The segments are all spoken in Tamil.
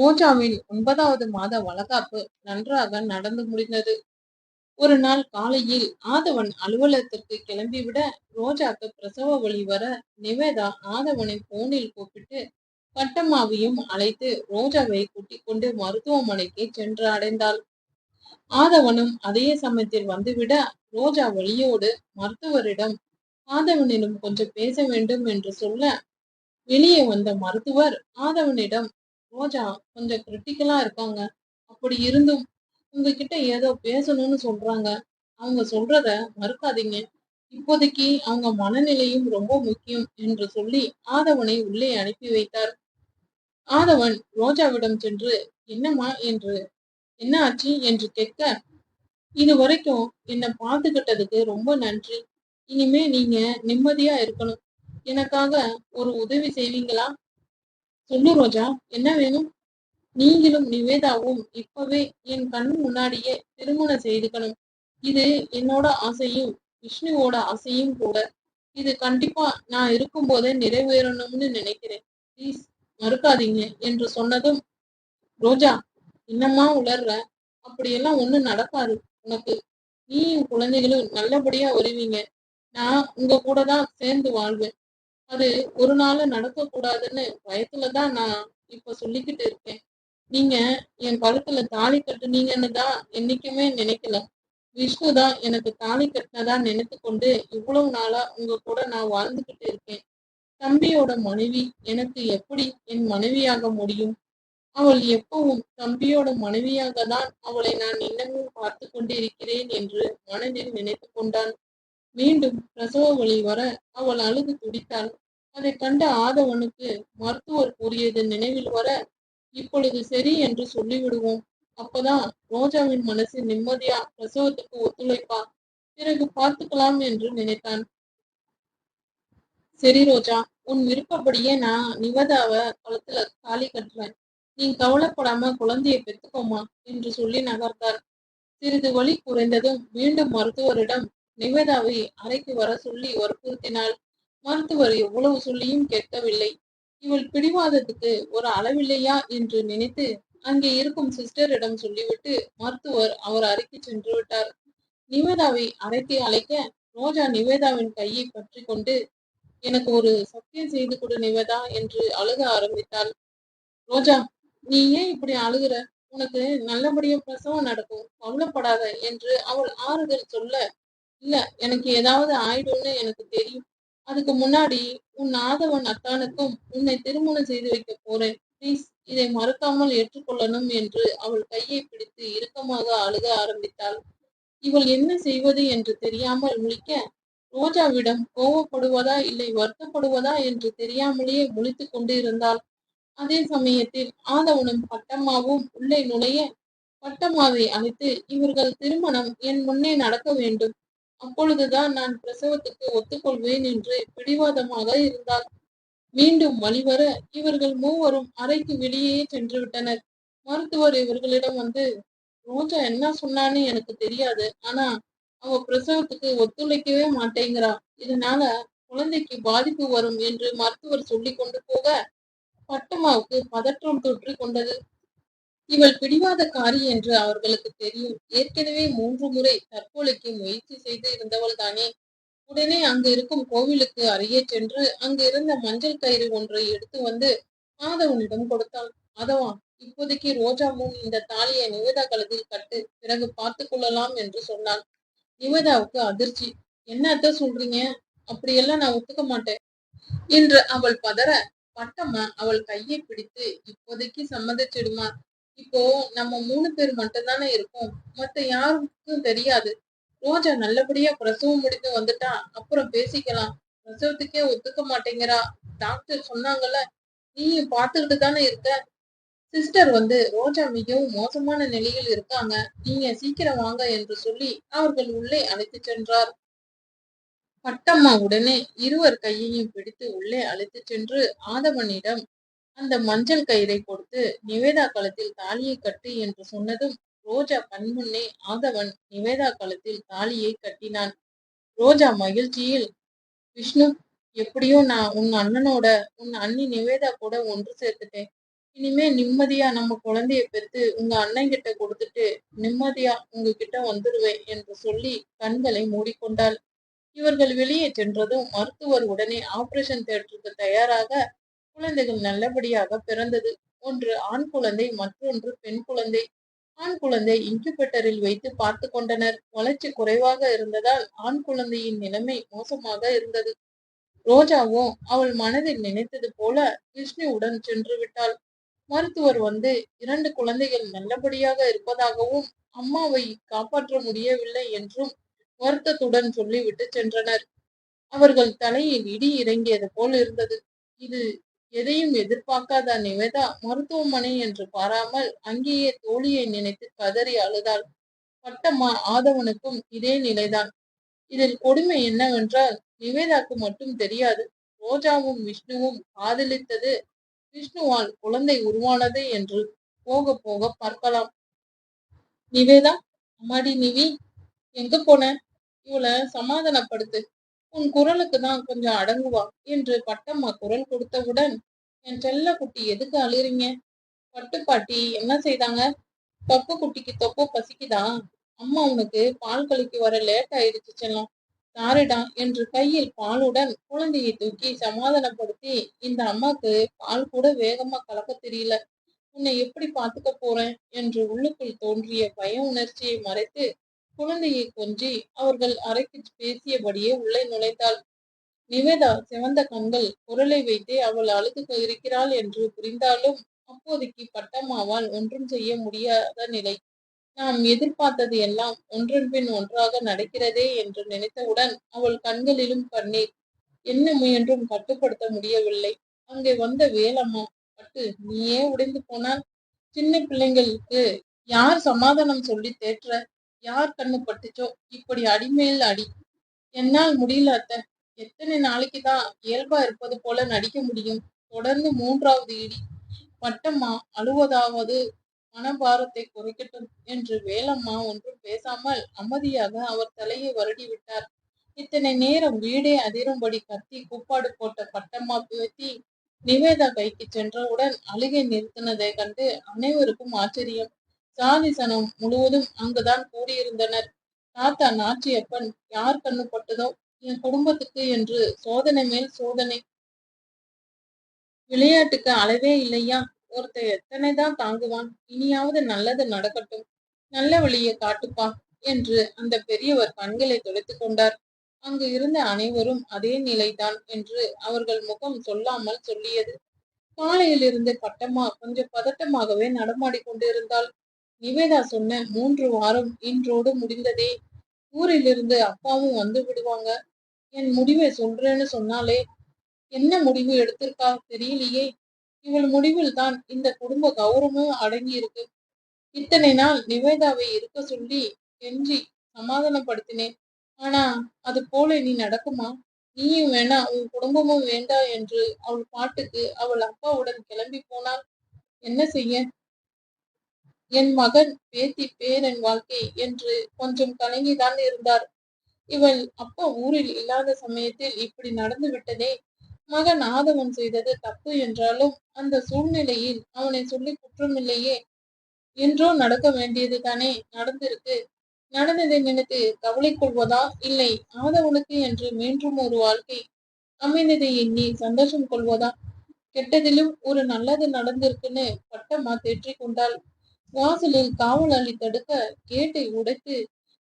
ரோஜாவின் ஒன்பதாவது மாத வளகாப்பு நன்றாக நடந்து முடிந்தது. ஒரு நாள் காலையில் ஆதவன் அலுவலகத்திற்கு கிளம்பிவிட ரோஜாக்கு பிரசவ வழி வர நிவேதா ஆதவனை போனில் கூப்பிட்டு பட்டம்மாவையும் அழைத்து ரோஜாவை கூட்டிக் கொண்டு மருத்துவமனைக்கு சென்று அடைந்தாள். ஆதவனும் அதே சமயத்தில் வந்துவிட ரோஜா வழியோடு மருத்துவரிடம் ஆதவனிடம் கொஞ்சம் பேச வேண்டும் என்று சொல்ல வெளியே வந்த மருத்துவர் ஆதவனிடம் ரோஜா கொஞ்சம் கிரிட்டிக்கலா இருக்காங்க அப்படி இருந்தும் உங்ககிட்ட ஏதோ பேசணும்னு சொல்றாங்க. அவங்க சொல்றத மறுக்காதீங்க. இப்போதைக்கு அவங்க மனநிலையும் ரொம்ப முக்கியம் என்று சொல்லி ஆதவனை உள்ளே அனுப்பி வைத்தார். ஆதவன் ரோஜாவிடம் சென்று என்னம்மா என்று என்ன ஆச்சு? என்று கேட்க இது வரைக்கும் என்னை பார்த்துக்கிட்டதுக்கு ரொம்ப நன்றி. இனிமே நீங்க நிம்மதியா இருக்கணும். எனக்காக ஒரு உதவி செய்வீங்களா? சொல்லு ரோஜா என்ன வேணும்? நீங்களும் நிவேதாவும் இப்பவே என் கண் முன்னாடியே திருமணம் செய்துக்கணும். இது என்னோட ஆசையும் விஷ்ணுவோட ஆசையும் கூட. இது கண்டிப்பா நான் இருக்கும் போதே நிறைவேறணும்னு நினைக்கிறேன். ப்ளீஸ் மறுக்காதீங்க என்று சொன்னதும் ரோஜா என்னம்மா உளர்ற? அப்படியெல்லாம் ஒன்றும் நடக்காது உனக்கு. நீயும் குழந்தைகளும் நல்லபடியா வருவீங்க. நான் உங்க கூட தான் சேர்ந்து வாழ்வேன். அது ஒரு நாள் நடக்க கூடாதுன்னு பயத்துலதான் நான் இப்ப சொல்லிக்கிட்டு இருக்கேன். நீங்க என் கழுத்துல தாலி கட்டுனீங்கன்னு தான் என்னைக்குமே நினைக்கல. விஷ்ணு தான் எனக்கு தாலி கட்டினதா நினைத்து கொண்டு இவ்வளவு நாளா உங்க கூட நான் வாழ்ந்துகிட்டு இருக்கேன். தம்பியோட மனைவி எனக்கு எப்படி என் மனைவியாக முடியும்? அவள் எப்பவும் தம்பியோட மனைவியாக தான் அவளை நான் இன்னமும் பார்த்து கொண்டிருக்கிறேன் என்று மனதில் நினைத்து கொண்டான். மீண்டும் பிரசவ ஒளி வர அவள் அழுது துடித்தாள். அதை கண்ட ஆதவனுக்கு மருத்துவர் கூறியது நினைவில் வர இப்பொழுது சரி என்று சொல்லிவிடுவோம். அப்பதான் ரோஜாவின் மனசு நிம்மதியா பிரசவத்துக்கு ஒத்துழைப்பா. பிறகு பார்த்துக்கலாம் என்று நினைத்தான். சரி ரோஜா உன் விருப்பப்படியே நான் நிவதாவ குளத்துல தாலி கட்டுறேன். நீ கவலைப்படாம குழந்தைய பெத்துக்கோமா என்று சொல்லி நகர்ந்தார். சிறிது வழி குறைந்ததும் மீண்டும் மருத்துவரிடம் நிவேதாவை அறைக்கு வர சொல்லி வற்புறுத்தினாள் மருத்துவர் எவ்வளவு சொல்லியும் கேட்கவில்லை. இவள் பிடிவாதத்துக்கு ஒரு அளவில்லையா என்று நினைத்து அங்கே இருக்கும் சிஸ்டரிடம் சொல்லிவிட்டு மருத்துவர் அவர் அறைக்கு சென்று விட்டார். நிவேதாவை அறைக்கு அழைக்க ரோஜா நிவேதாவின் கையை பற்றி கொண்டு எனக்கு ஒரு சத்தியம் செய்து கொடு நிவேதா என்று அழுக ஆரம்பித்தாள். ரோஜா நீ ஏன் இப்படி அழுகுற? உனக்கு நல்லபடியா பிரசவம் நடக்கும். கவலைப்படாத என்று அவள் ஆறுதல் சொல்ல இல்ல எனக்கு ஏதாவது ஆயிடும்னு எனக்கு தெரியும். அதுக்கு முன்னாடி உன் ஆதவன் அத்தானுக்கும் உன்னை திருமணம் செய்து வைக்க போறேன். ப்ளீஸ் இதை மறக்காமல் ஏற்றுக்கொள்ளணும் என்று அவள் கையை பிடித்து இறுக்கமாக அழுக ஆரம்பித்தாள். இவள் என்ன செய்வது என்று தெரியாமல் முழிக்க ரோஜாவிடம் கோவப்படுவதா இல்லை வருத்தப்படுவதா என்று தெரியாமலேயே முழித்து கொண்டிருந்தாள். அதே சமயத்தில் ஆதவனும் பட்டம்மாவும் உள்ளே நுழைய பட்டம்மாவை அழைத்து இவர்கள் திருமணம் என் முன்னே நடக்க வேண்டும். அப்பொழுதுதான் நான் பிரசவத்துக்கு ஒத்துக்கொள்வேன் என்று பிடிவாதமாக இருந்தால் மீண்டும் வழிவர இவர்கள் மூவரும் அறைக்கு வெளியே சென்று விட்டனர். மருத்துவர் இவர்களிடம் வந்து ரோஜா என்ன சொன்னான்னு எனக்கு தெரியாது. ஆனா அவ பிரசவத்துக்கு ஒத்துழைக்கவே மாட்டேங்கிறா. இதனால குழந்தைக்கு பாதிப்பு வரும் என்று மருத்துவர் சொல்லி கொண்டு போக பட்டம்மாவுக்கு பதற்றம் தொற்றி கொண்டது. இவள் பிடிவாதக்காரி என்று அவர்களுக்கு தெரியும். ஏற்கனவே மூன்று முறை தற்கொலைக்கு முயற்சி செய்து இருந்தவள் தானே. உடனே அங்கு இருக்கும் கோவிலுக்கு அருகே சென்று அங்கு இருந்த மஞ்சள் கயிறு ஒன்றை எடுத்து வந்து மாதவனிடம் கொடுத்தாள். அதவா இப்போதைக்கு ரோஜாவும் இந்த தாலியை நிவேதா கழுதில் கட்டு பிறகு பார்த்து கொள்ளலாம் என்று சொன்னாள். நிவேதாவுக்கு அதிர்ச்சி. என்ன அத்த சொல்றீங்க? அப்படியெல்லாம் நான் ஒத்துக்க மாட்டேன் என்று அவள் பதற. பட்டம்மா அவள் கையை பிடித்து இப்போதைக்கு சம்மதிச்சிடுமா? இப்போ நம்ம மூணு பேர் மட்டும் தானே இருக்கோம். மத்த யாருக்கும் தெரியாது. ரோஜா நல்லபடியா பிரசவம் முடிந்து வந்துட்டா அப்புறம் பேசிக்கலாம். பிரசவத்துக்கே ஒத்துக்க மாட்டேங்கிறா. டாக்டர் சொன்னாங்கல்ல நீயும் பார்த்துக்கிட்டு தானே இருக்க? சிஸ்டர் வந்து ரோஜா மிகவும் மோசமான நிலையில் இருக்காங்க. நீங்க சீக்கிரம் வாங்க என்று சொல்லி அவர்கள் உள்ளே அழைத்து சென்றார். பட்டம்மா உடனே இருவர் கையையும் பிடித்து உள்ளே அழைத்து சென்று ஆதவனிடம் அந்த மஞ்சள் கயிறை கொடுத்து நிவேதா களத்தில் தாலியை கட்டு என்று சொன்னதும் ரோஜா கண்முன்னே ஆதவன் நிவேதா களத்தில் தாலியை கட்டினான். ரோஜா மகிழ்ச்சியில் விஷ்ணு எப்படியோ நான் உன் அண்ணனோட உன் அண்ணி நிவேதா கூட ஒன்று சேர்த்துட்டேன். இனிமே நிம்மதியா நம்ம குழந்தைய பெற்று உங்க அண்ணன் கிட்ட கொடுத்துட்டு நிம்மதியா உங்ககிட்ட வந்துடுவேன் என்று சொல்லி கண்களை மூடிக்கொண்டாள். இவர்கள் வெளியே சென்றதும் மருத்துவர் உடனே ஆபரேஷன் தேட்டருக்கு தயாராக குழந்தைகள் நல்லபடியாக பிறந்தது. ஒன்று ஆண் குழந்தை மற்றொன்று பெண் குழந்தை. ஆண் குழந்தை இன்குபேட்டரில் வைத்து பார்த்து கொண்டனர். வளர்ச்சி குறைவாக இருந்ததால் ஆண் குழந்தையின் நிலைமை மோசமாக இருந்தது. ரோஜாவோ அவள் மனதில் நினைத்தது போல விஷ்ணுவுடன் சென்று விட்டாள். மருத்துவர் வந்து இரண்டு குழந்தைகள் நல்லபடியாக இருப்பதாகவும் அம்மாவை காப்பாற்ற முடியவில்லை என்றும் வருத்தத்துடன் சொல்லிவிட்டு சென்றனர். அவர்கள் தலையில் இடி இறங்கியது போல் இருந்தது. இது எதையும் எதிர்பார்க்காத நிவேதா மருத்துவமனை என்று பாராமல் அங்கேயே தோழியை நினைத்து கதறி அழுதாள். பட்டம்மா ஆதவனுக்கும் இதே நிலைதான். இதில் கொடுமை என்னவென்றால் நிவேதாக்கு மட்டும் தெரியாது ரோஜாவும் விஷ்ணுவும் காதலித்தது விஷ்ணுவால் குழந்தை உருவானது என்று போக போக பார்க்கலாம். நிவேதா அம்மாடி நிவி எங்க போன? இவளை சமாதானப்படுத்து. உன் குரலுக்கு தான் கொஞ்சம் அடங்குவா? என்று பட்டம்மா குரல் கொடுத்தவுடன் என் செல்ல குட்டி எதுக்கு அழுறீங்க? பட்டு பாட்டி என்ன செய்தாங்க? தொப்பு குட்டிக்கு தொப்பு பசிக்குதா? அம்மா உனக்கு பால் கழிக்கு வர லேட் ஆயிடுச்சு செல்லம். தாரிடா என்று கையில் பாலுடன் குழந்தையை தூக்கி சமாதானப்படுத்தி இந்த அம்மாக்கு பால் கூட வேகமா கலக்க தெரியல. உன்னை எப்படி பாத்துக்க போறேன்? என்று உள்ளுக்குள் தோன்றிய பய உணர்ச்சியை மறைத்து குழந்தையை கொஞ்சி அவர்கள் அறைக்கு பேசியபடியே உள்ளே நுழைந்தாள். நிவேதா சிவந்த கண்கள் குரலை வைத்தே அவள் அழுது இருக்கிறாள் என்று புரிந்தாலும் அப்போதைக்கு பட்டம்மாவால் ஒன்றும் செய்ய முடியாத நிலை. நாம் எதிர்பார்த்தது எல்லாம் ஒன்றன் பின் ஒன்றாக நடக்கிறதே என்று நினைத்தவுடன் அவள் கண்களிலும் கண்ணீர். என்ன முயன்றும் கட்டுப்படுத்த முடியவில்லை. அங்கே வந்த வேலம்மா பட்டு நீயே உடைந்து போனால் சின்ன பிள்ளைங்களுக்கு யார் சமாதானம் சொல்லி தேற்ற? யார் கண்ணு பட்டுச்சோ? இப்படி அடிமேல் அடி. என்னால் முடியல அத்த. எத்தனை நாளைக்கு தான் இயல்பா இருப்பது போல நடிக்க முடியும்? தொடர்ந்து மூன்றாவது இடி. பட்டம்மா அழுவதாவது மனபாரத்தை குறைக்கட்டும் என்று வேலம்மா ஒன்றும் பேசாமல் அமைதியாக அவர் தலையை வருடி விட்டார். இத்தனை நேரம் வீடே அதிரும்படி கத்தி கூப்பாடு போட்ட பட்டம்மா பேத்தி நிவேதா கைக்கு சென்றவுடன் அழுகை நிறுத்தினதை கண்டு அனைவருக்கும் ஆச்சரியம். சாதிசனம் முழுவதும் அங்குதான் கூடியிருந்தனர். தாத்தா நாச்சியப்பன் யார் கண்ணுப்பட்டதோ என் குடும்பத்துக்கு என்று சோதனை மேல் சோதனை. விளையாட்டுக்கு அளவே இல்லையா? ஒருத்தர் எத்தனைதான் தாங்குவான்? இனியாவது நல்லது நடக்கட்டும். நல்ல வழியை காட்டுப்பா என்று அந்த பெரியவர் கண்களை துடைத்து கொண்டார். அங்கு இருந்த அனைவரும் அதே நிலைதான் என்று அவர்கள் முகம் சொல்லாமல் சொல்லியது. காலையிலிருந்து பட்டமா கொஞ்சம் பதட்டமாகவே நடமாடி கொண்டிருந்தாள். நிவேதா சொன்ன மூன்று வாரம் இன்றோடு முடிந்ததே. ஊரிலிருந்து அப்பாவும் வந்து விடுவாங்க. என் முடிவை சொல்றேன்னு சொன்னாலே என்ன முடிவு எடுத்திருக்கா தெரியலையே. இவள் முடிவில் தான் இந்த குடும்ப கௌரவமும் அடங்கி இருக்கு இத்தனை நாள் நிவேதாவை இருக்க சொல்லி கெஞ்சி சமாதானப்படுத்தினேன். ஆனா அது போல நீ நடக்குமா? நீயும் வேணா உன் குடும்பமும் வேண்டா என்று அவள் பாட்டுக்கு அவள் அப்பாவுடன் கிளம்பி போனால் என்ன செய்ய? என் மகன் பேத்தி பேரன் வாழ்க்கை என்று கொஞ்சம் கலங்கிதான் இருந்தார். இவள் அப்பா ஊரில் இல்லாத சமயத்தில் இப்படி நடந்து விட்டதே. மகன் ஆதவன் செய்தது தப்பு என்றாலும் அந்த சூழ்நிலையில் அவனை சொல்லி குற்றமில்லையே என்றோ நடக்க வேண்டியது தானே நடந்திருக்கு. நடந்ததை நினைத்து கவலை கொள்வதா? இல்லை ஆதவனுக்கு என்று மீண்டும் ஒரு வாழ்க்கை. அமைந்ததை எண்ணி சந்தோஷம் கொள்வதா? கெட்டதிலும் ஒரு நல்லது நடந்திருக்குன்னு பட்டமா தேற்றிக் கொண்டாள். வாசலில் காவலாளி தடுக்க கேட்டை உடைத்து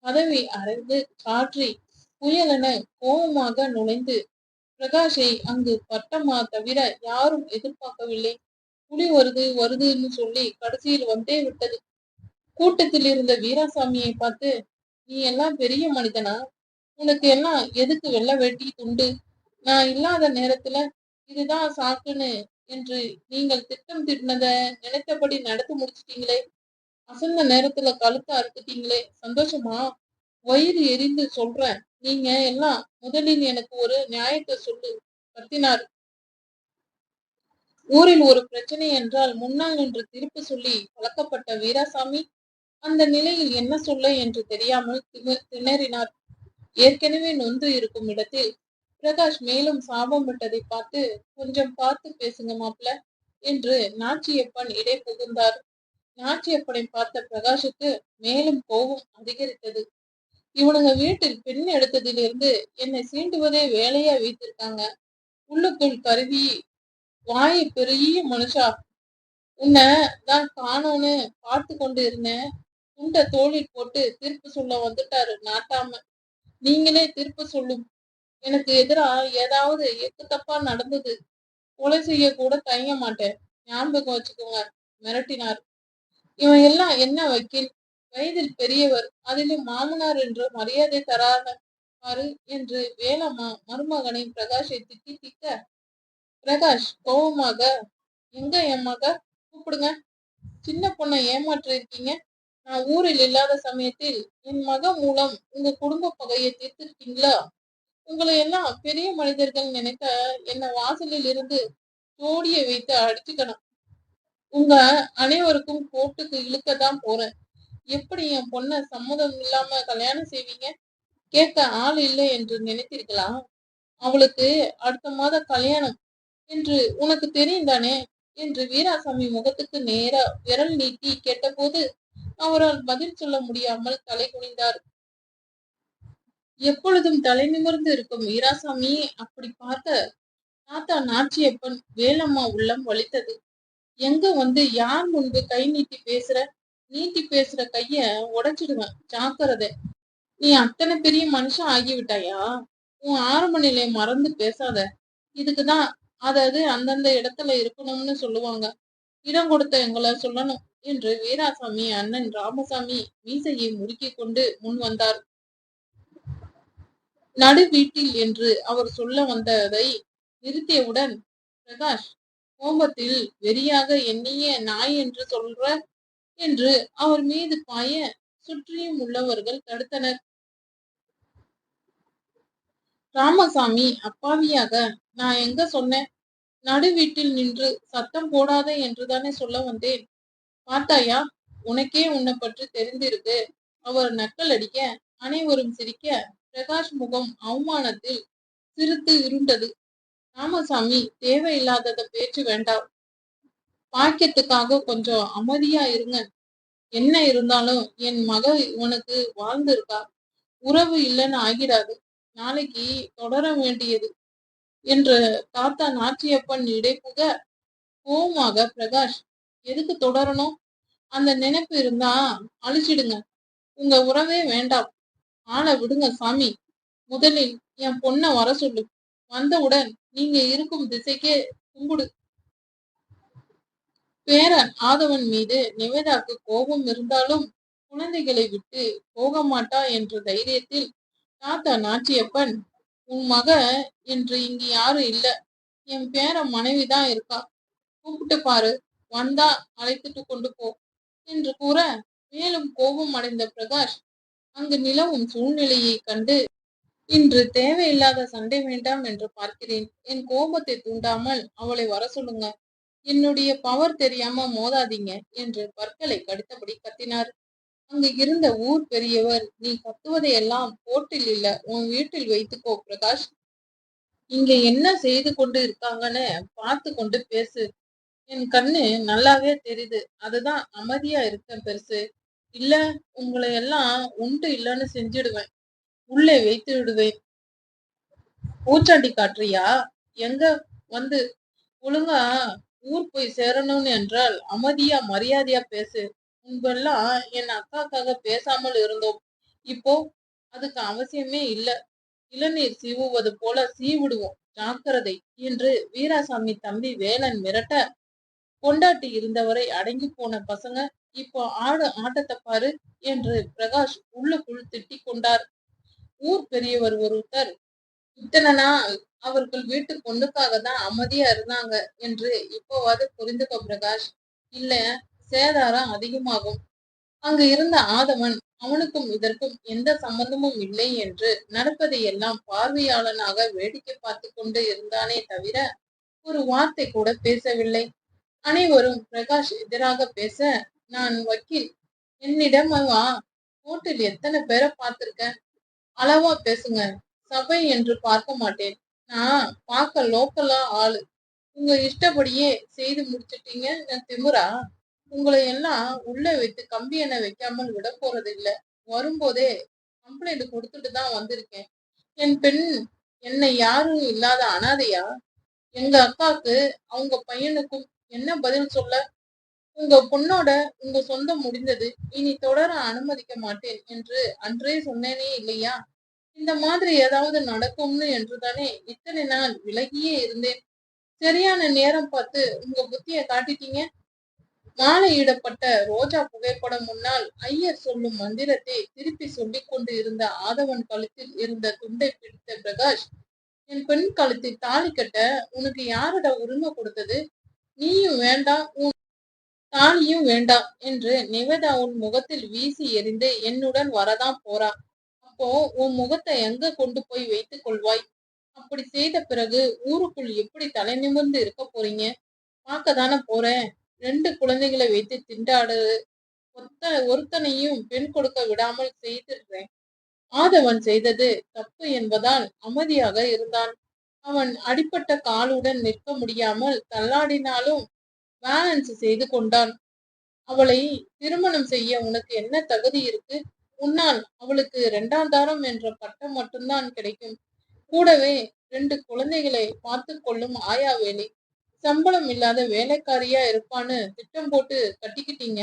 கதவை அரைந்து காற்றி புயலென கோபமாக நுழைந்து பிரகாஷை அங்கு பட்டமா தவிர யாரும் எதிர்பார்க்கவில்லை. புலி வருது வருதுன்னு சொல்லி கடைசியில் வந்தே விட்டது. கூட்டத்தில் இருந்த வீராசாமியை பார்த்து நீ எல்லாம் பெரிய மனிதனா? உனக்கு எல்லாம் எதுக்கு வெள்ள வெட்டி துண்டு? நான் இல்லாத நேரத்துல இதுதான் சாக்குன்னு என்று நீங்கள் திட்டம் திட்டினத நினைத்தபடி நடத்தி முடிச்சிட்டீங்களே? அசந்த நேரத்துல கழுத்த அறுத்துட்டீங்களே? சந்தோஷமா? வயிறு எரிந்து சொல்றேன். நீங்க எல்லாம் முதலில் எனக்கு ஒரு நியாயத்தை சொல்லு கத்தினார் ஊரில் ஒரு பிரச்சனை என்றால் முன்னால் நின்று திருப்பு சொல்லி பழக்கப்பட்ட வீராசாமி அந்த நிலையில் என்ன சொல்ல என்று தெரியாமல் திணறினார். ஏற்கனவே நொந்து இருக்கும் இடத்தில் பிரகாஷ் மேலும் சாபம் விட்டதை பார்த்து கொஞ்சம் பார்த்து பேசுங்க மாப்ள என்று நாச்சியப்பன் இடை புகுந்தார். நாச்சியப்பனை பார்த்த பிரகாஷுக்கு மேலும் கோபம் அதிகரித்தது. இவனுங்க வீட்டில் பெண் எடுத்ததிலிருந்து என்னை சீண்டுவதே வேலையா வைத்திருக்காங்க உள்ளுக்குள் கருவி வாயை பெரிய மனுஷா உன்னை தான் காணோன்னு பார்த்து கொண்டு இருந்தேன் துண்ட தோளில் போட்டு தீர்ப்பு சொல்ல வந்துட்டாரு நாட்டாம. நீங்களே தீர்ப்பு சொல்லும் எனக்கு எதிரா ஏதாவது எக்கு தப்பா நடந்தது. கொலை செய்ய கூட தயங்க மாட்டேன். ஞாபகம் வச்சுக்கோங்க மிரட்டினார். இவன் எல்லாம் என்ன வக்கீல்? வயதில் பெரியவர் அதிலும் மாமனார் என்று மரியாதை தராத பாரு என்று வேலம்மா மருமகனை பிரகாஷை திட்டி திக்க பிரகாஷ் கோபமாக எங்க என் மக? கூப்பிடுங்க. சின்ன பொண்ணை ஏமாற்றிருக்கீங்க நான் ஊரில் இல்லாத சமயத்தில் என் மக மூலம் உங்க குடும்ப பகையை தீர்த்திருக்கீங்களா? உங்களை எல்லாம் பெரிய மனிதர்கள் நினைக்க என்ன வாசலில் இருந்து தோடிய வைத்து அடிச்சுக்கணும். உங்க அனைவருக்கும் கோர்ட்டுக்கு இழுக்கத்தான் போறேன். எப்படி என் பொண்ண சம்மதம் இல்லாம கல்யாணம் செய்வீங்க? கேட்க ஆள் இல்லை என்று நினைத்தீர்களா? அவளுக்கு அடுத்த மாத கல்யாணம் என்று உனக்கு தெரியும் தானே என்று வீராசாமி முகத்துக்கு நேரா விரல் நீட்டி கேட்டபோது அவரால் பதில் சொல்ல முடியாமல் தலை குனிந்தார். எப்பொழுதும் தலை நிமிர்ந்து இருக்கும் வீராசாமி அப்படி பார்க்க தாத்தா நாச்சியப்பன் வேலம்மா உள்ளம் வலித்தது. எங்க வந்து யார் முன்பு கை நீட்டி பேசுற? நீட்டி பேசுற கைய உடைச்சிடுவேன் ஜாக்கிரதை. நீ அத்தனை பெரிய மனுஷன் ஆகிவிட்டாயா? உன் ஆரம்ப நிலையை மறந்து பேசாத. இதுக்குதான் அதாவது அந்தந்த இடத்துல இருக்கணும்னு சொல்லுவாங்க. இடம் கொடுத்த எங்களை சொல்லணும் என்று வீராசாமி அண்ணன் ராமசாமி மீசையை முறுக்கி கொண்டு முன் வந்தார். நடு வீட்டில் என்று அவர் சொல்ல வந்ததை நிறுத்தியவுடன் பிரகாஷ் கோபத்தில் வெறியாக எண்ணிய நாய் என்று சொல்ற? என்று அவர் மீது பாய சுற்றியும் உள்ளவர்கள் தடுத்தனர். ராமசாமி அப்பாவியாக நான் எங்க சொன்னேன்? நடு வீட்டில் நின்று சத்தம் போடாத என்றுதானே சொல்ல வந்தேன்? பார்த்தாயா உனக்கே உன்னை பற்றி தெரிந்திருக்கு அவர் நக்கல் அடிக்க அனைவரும் சிரிக்க பிரகாஷ் முகம் அவமானத்தில் சிரித்து இருண்டது. ராமசாமி தேவையில்லாதத பேச்சு வேண்டாம். பாக்கியத்துக்காக கொஞ்சம் அமைதியா இருங்க. என்ன இருந்தாலும் என் மக உனக்கு வாழ்ந்திருக்கா? உறவு இல்லைன்னு ஆகிடாது நாளைக்கு தொடர வேண்டியது. என்று தாத்தா நாச்சியப்பன் இடைப்புக கோவமாக பிரகாஷ் எதுக்கு தொடரணும்? அந்த நினைப்பு இருந்தா அழிச்சிடுங்க. உங்க உறவே வேண்டாம். ஆளை விடுங்க சாமி. முதலில் என் பொண்ண வர சொல்லு. வந்தவுடன் நீங்க இருக்கும் திசைக்கே கும்பிடு. பேரன் ஆதவன் மீது நிவேதாக்கு கோபம் இருந்தாலும் குழந்தைகளை விட்டு போக மாட்டா என்ற தைரியத்தில் தாத்தா நாச்சியப்பன் உன் மக என்று இங்கு யாரும் இல்ல. என் பேர மனைவிதான் இருக்கா. கூப்பிட்டு பாரு. வந்தா அழைத்துட்டு கொண்டு போ. என்று கூற மேலும் கோபம் அடைந்த பிரகாஷ் அங்கு நிலவும் சூழ்நிலையை கண்டு இன்று தேவையில்லாத சண்டை வேண்டாம் என்று பார்க்கிறேன். என் கோபத்தை தூண்டாமல் அவளை வர சொல்லுங்க. என்னுடைய பவர் தெரியாம மோதாதீங்க என்று பற்களை கடித்தபடி கத்தினார். அங்கு இருந்த ஊர் பெரியவர் நீ கத்துவதையெல்லாம் கோட்டில் இல்ல உன் வீட்டில் வைத்துக்கோ பிரகாஷ். இங்க என்ன செய்து கொண்டு இருக்காங்கன்னு பார்த்து கொண்டு பேசு. என் கண்ணு நல்லாவே தெரியுது. அதுதான் அமைதியா இருக்கேன் பெருசு. இல்ல உங்களை எல்லாம் உண்டு இல்லைன்னு செஞ்சிடுவேன். உள்ளே வைத்து விடுவேன். பூச்சாண்டி காட்டுறியா? எங்க வந்து? ஒழுங்கா ஊர் போய் சேரணும்னு என்றால் அமைதியா மரியாதையா பேசு. முன்பெல்லாம் என் அக்காக்காக பேசாமல் இருந்தோம். இப்போ அதுக்கு அவசியமே இல்ல. இளநீர் சீவுவது போல சீவிடுவோம். ஜாக்கிரதை. என்று வீராசாமி தம்பி வேலன் மிரட்ட கொண்டாட்டி இருந்தவரை அடங்கி போன பசங்க இப்போ ஆடு ஆட்டத்தை பாரு என்று பிரகாஷ் உள்ளுக்குள் திட்டிக் கொண்டார். ஊர் பெரியவர் ஒருத்தர் இத்தனை நாள் அவர்கள் வீட்டு பொண்ணுக்காக தான் அமைதியா இருந்தாங்க என்று இப்போவாது புரிந்துக்கோ பிரகாஷ் இல்ல சேதாரம் அதிகமாகும். அங்கு இருந்த ஆதவன் அவனுக்கும் இதற்கும் எந்த சம்பந்தமும் இல்லை என்று நடப்பதை எல்லாம் பார்வையாளனாக வேடிக்கை பார்த்து கொண்டு இருந்தானே தவிர ஒரு வார்த்தை கூட பேசவில்லை. அனைவரும் பிரகாஷ் எதிராக பேச நான் வக்கீல். என்னிடம் வா. கோர்ட்டில் எத்தனை பேரை பார்த்திருக்கேன்? அளவா பேசுங்க. சபை என்று பார்க்க மாட்டேன். நான் பார்க்க லோக்கலா ஆளு. உங்க இஷ்டப்படியே செய்து முடிச்சிட்டீங்க. நான் திமுறா உங்களை எல்லாம் உள்ள வைத்து கம்பி எண்ணெய் வைக்காமல் விட போறது இல்லை வரும்போதே கம்ப்ளைண்ட் கொடுத்துட்டு தான் வந்திருக்கேன். என் பெண் என்னை யாரும் இல்லாத அனாதையா? எங்க அக்காவுக்கு அவங்க பையனுக்கும் என்ன பதில் சொல்ல? உங்க பொண்ணோட உங்க சொந்தம் முடிந்தது. இனி தொடர அனுமதிக்க மாட்டேன் என்று அன்றே சொன்னேனே இல்லையா? இந்த மாதிரி ஏதாவது நடக்கும்னு என்றுதானே இத்தனை நாள் விலகியே இருந்தேன். சரியான நேரம் பார்த்து உங்க புத்திய காட்டிட்டீங்க? மாலையிடப்பட்ட ரோஜா புகைப்படம் முன்னால் ஐயர் சொல்லும் மந்திரத்தை திருப்பி சொல்லிக் கொண்டு இருந்த ஆதவன் கழுத்தில் இருந்த துண்டை பிடித்த பிரகாஷ் என் பெண் கழுத்தில் தாலி கட்ட உனக்கு யாரோட உரிமை கொடுத்தது? நீயும் வேண்டாம் உன் தாலியும் வேண்டாம் என்று நிவேதா உன் முகத்தில் வீசி எறிந்து என்னுடன் வரதான் போறா. அப்போ உன் முகத்தை எங்க கொண்டு போய் வைத்துக் கொள்வாய்? அப்படி செய்த பிறகு ஊருக்குள் எப்படி தலை நிமிர்ந்து இருக்க போறீங்க? பார்க்க தானே போறேன். ரெண்டு குழந்தைகளை வைத்து திண்டாடு. ஒத்த ஒருத்தனையும் பெண் கொடுக்க விடாமல் செய்திருக்கிறேன் ஆதவன் செய்தது தப்பு என்பதால் அமைதியாக இருந்தான். அவன் அடிப்பட்ட காலுடன் நிற்க முடியாமல் தள்ளாடினாலும் பேலன்ஸ் செய்து கொண்டான். அவளை திருமணம் செய்ய உனக்கு என்ன தகுதி இருக்கு? உன்னால் அவளுக்கு இரண்டாம் தாரம் என்ற பட்டம் மட்டும்தான் கிடைக்கும். கூடவே ரெண்டு குழந்தைகளை பார்த்து கொள்ளும் ஆயா வேலை. சம்பளம் இல்லாத வேலைக்காரியா இருப்பான்னு திட்டம் போட்டு கட்டிக்கிட்டீங்க.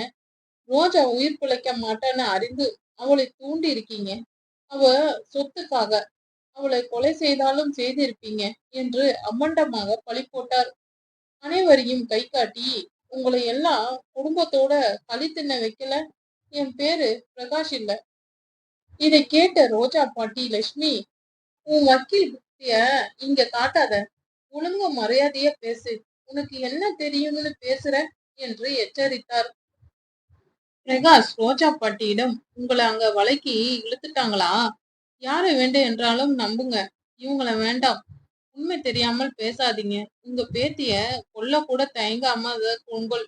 ரோஜா உயிர் பிழைக்க மாட்டான்னு அறிந்து அவளை தூண்டி இருக்கீங்க. அவ சொத்துக்காக அவளை கொலை செய்தாலும் செய்திருப்பீங்க என்று அம்மண்டமாக பழி போட்டார். அனைவரையும் கை காட்டி உங்களை எல்லாம் குடும்பத்தோட களி தின்ன வைக்கல. என் பேரு பிரகாஷ் இல்ல. இதை கேட்ட ரோஜா பாட்டி லட்சுமி உன் வக்கீல் புத்திய இங்க காட்டாத. ஒழுங்க மரியாதைய பேசு. உனக்கு என்ன தெரியும்னு பேசுற என்று எச்சரித்தார். பிரகாஷ் ரோஜா பாட்டியிடம் உங்களை அங்க வலைக்கு இழுத்துட்டாங்களா? யாரை வேண்டும் என்றாலும் நம்புங்க. இவங்கள வேண்டாம். உண்மை தெரியாமல் பேசாதீங்க. உங்க பேத்திய கொல்ல கூட தயங்காம கும்பல்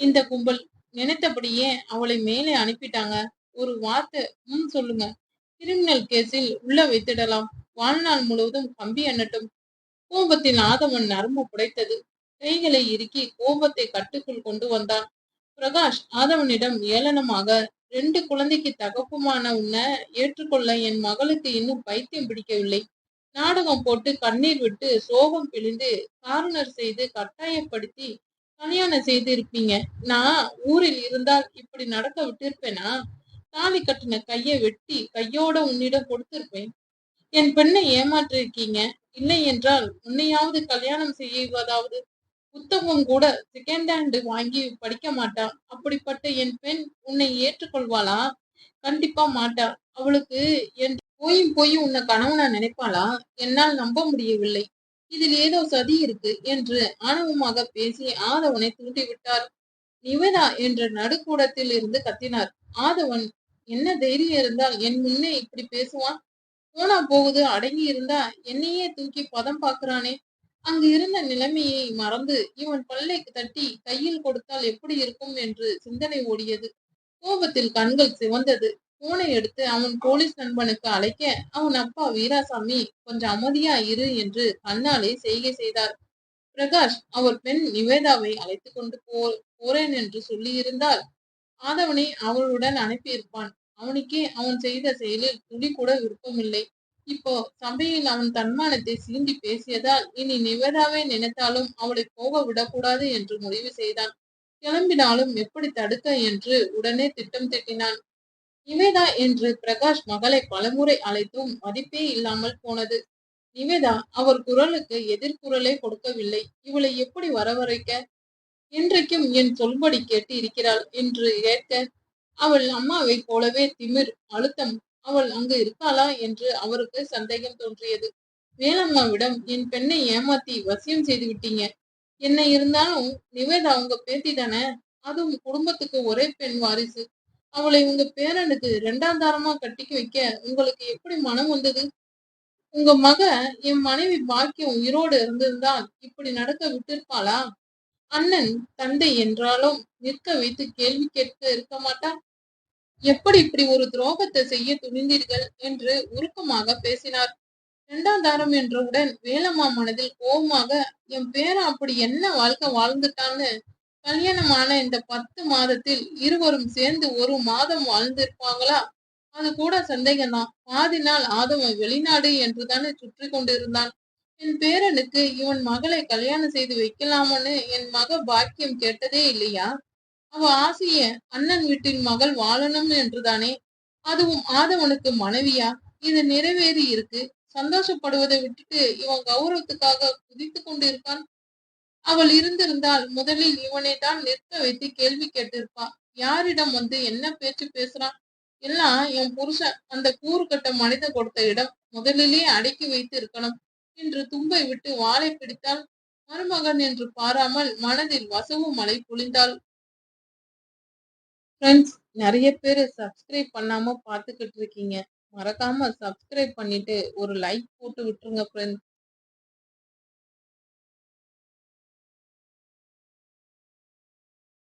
இந்த கும்பல் நினைத்தபடியே அவளை மேலே அனுப்பிட்டாங்க. ஒரு வார்த்தை முன் சொல்லுங்க. கிரிமினல் கேஸில் உள்ள வைத்திடலாம். வாழ்நாள் முழுவதும் கம்பி அண்ணட்டும். கோபத்தில் ஆதவன் நரம்பு புடைத்தது. கைகளை இறுக்கி கோபத்தை கட்டுக்குள் கொண்டு வந்தான். பிரகாஷ் ஆதவனிடம் ஏளனமாக ரெண்டு குழந்தைக்கு தகப்புமான உன்னை ஏற்றுக்கொள்ள என் மகளுக்கு இன்னும் பைத்தியம் பிடிக்கவில்லை. நாடகம் போட்டு கண்ணீர் விட்டு சோகம் பிழிந்து காரணர் செய்து கட்டாயப்படுத்தி கல்யாணம் செய்து இருப்பீங்க நான் ஊரில் இருந்தால் இப்படி நடக்க விட்டிருப்பேனா? தாலி கட்டின கையை வெட்டி கையோட உன்னிடம் கொடுத்திருப்பேன். என் பெண்ணை ஏமாற்றிருக்கீங்க. இல்லை என்றால் உன்னையாவது கல்யாணம் செய்வதாவது. புத்தகம் கூட செகண்ட் ஹேண்ட் வாங்கி படிக்க மாட்டா. அப்படிப்பட்ட என் பெண் உன்னை ஏற்றுக்கொள்வாளா? கண்டிப்பா மாட்டா. அவளுக்கு என் போயும் போய் உன்னை கணவனா நினைப்பாளா? என்னால் நம்ப முடியவில்லை. இதில் ஏதோ சதி இருக்கு என்று ஆணவமாக பேசி ஆதவனை தூண்டிவிட்டார். நிவேதா என்ற நடுக்கூடத்தில் இருந்து கத்தினார். ஆதவன் என்ன தைரியம் இருந்தால் என் முன்னே இப்படி பேசுவான்? போனா போகுது அடங்கி இருந்தா என்னையே தூக்கி பதம் பாக்குறானே. அங்கு இருந்த நிலைமையை மறந்து இவன் பல்லைக்கு தட்டி கையில் கொடுத்தால் எப்படி இருக்கும்? என்று சிந்தனை ஓடியது. கோபத்தில் கண்கள் சிவந்தது. போனை எடுத்து அவன் போலீஸ் நண்பனுக்கு அழைக்க அவன் அப்பா வீராசாமி கொஞ்சம் அமைதியா இரு என்று கண்ணாலே செய்கை செய்தார். பிரகாஷ் அவர் பெண் நிவேதாவை அழைத்து கொண்டு போ போறேன் என்று சொல்லியிருந்தால் ஆதவனை அவளுடன் அனுப்பியிருப்பான். அவனுக்கே அவன் செய்த செயலில் துளி கூட விருப்பமில்லை. இப்போ சபையில் அவன் தன்மானத்தை சீண்டி பேசியதால் இனி நிவேதாவை நினைத்தாலும் அவளை போக விடக்கூடாது என்று முடிவு செய்தான். கிளம்பினாலும் எப்படி தடுக்க என்று உடனே திட்டம் திட்டினான். நிவேதா என்று பிரகாஷ் மகளை பலமுறை அழைத்தும் மதிப்பே இல்லாமல் போனது. நிவேதா அவர் குரலுக்கு எதிர்குரலே கொடுக்கவில்லை. இவளை எப்படி வரவழைக்க? இன்றைக்கும் என் சொல்படி கேட்டு இருக்கிறாள் என்று கேட்க அவள் அம்மாவை போலவே திமிர் அழுத்தம். அவள் அங்கு இருக்காளா? என்று அவருக்கு சந்தேகம் தோன்றியது. வேலம்மாவிடம் என் பெண்ணை ஏமாத்தி வசியம் செய்து விட்டீங்க. என்ன இருந்தாலும் நிவேதா உங்க பேத்தி தானே? அதுவும் குடும்பத்துக்கு ஒரே பெண் வாரிசு. அவளை உங்க பேரனுக்கு இரண்டாம் தாரமா கட்டிக்க வைக்க உங்களுக்கு எப்படி மனம் வந்தது? உங்க மக என் மனைவி பாக்கியம் உயிரோடு இருந்திருந்தால் இப்படி நடக்க விட்டிருப்பாளா? அண்ணன் தந்தை என்றாலும் நிற்க வைத்து கேள்வி கேட்க இருக்க மாட்டா? எப்படி இப்படி ஒரு துரோகத்தை செய்ய துணிந்தீர்கள்? என்று உருக்கமாக பேசினார். இரண்டாம் தாரம் என்றவுடன் வேலம்மா மனதில் கோபமாக என் பேரன் அப்படி என்ன வாழ்க்கை வாழ்ந்துட்டான்னு கல்யாணமான இந்த பத்து மாதத்தில் இருவரும் சேர்ந்து ஒரு மாதம் வாழ்ந்திருப்பாங்களா? அது கூட சந்தேகம்தான். பாதி நாள் ஆதவன் வெளிநாடு என்றுதானே சுற்றி கொண்டிருந்தான். என் பேரனுக்கு இவன் மகளை கல்யாணம் செய்து வைக்கலாமன்னு என் மக பாக்கியம் கேட்டதே இல்லையா? அவ ஆசைய அண்ணன் வீட்டின் மகள் வாழணும் என்றுதானே? அதுவும் ஆதவனுக்கு மனைவியா? இது நிறைவேறி இருக்கு. சந்தோஷப்படுவதை விட்டுட்டு இவன் கௌரவத்துக்காக குதித்து கொண்டிருக்கான். அவள் இருந்திருந்தால் முதலில் இவனை தான் நிற்க வைத்து கேள்வி கேட்டிருப்பா. யாரிடம் வந்து என்ன பேச்சு பேசுறான்? எல்லாம் என் புருஷன். அந்த கூறு கட்ட மனித கொடுத்த இடம் முதலிலே அடக்கி வைத்து இருக்கணும் என்று தும்பை விட்டு வாளை பிடித்தால் மருமகன் என்று பாராமல் மனதில் வசவு மலை பொழிந்தாள். ஃப்ரெண்ட்ஸ் நிறைய பேர் சப்ஸ்கிரைப் பண்ணாம பார்த்துக்கிட்டு இருக்கீங்க. மறக்காம சப்ஸ்கிரைப் பண்ணிட்டு ஒரு லைக் போட்டு விட்டுருங்க ஃப்ரெண்ட்ஸ்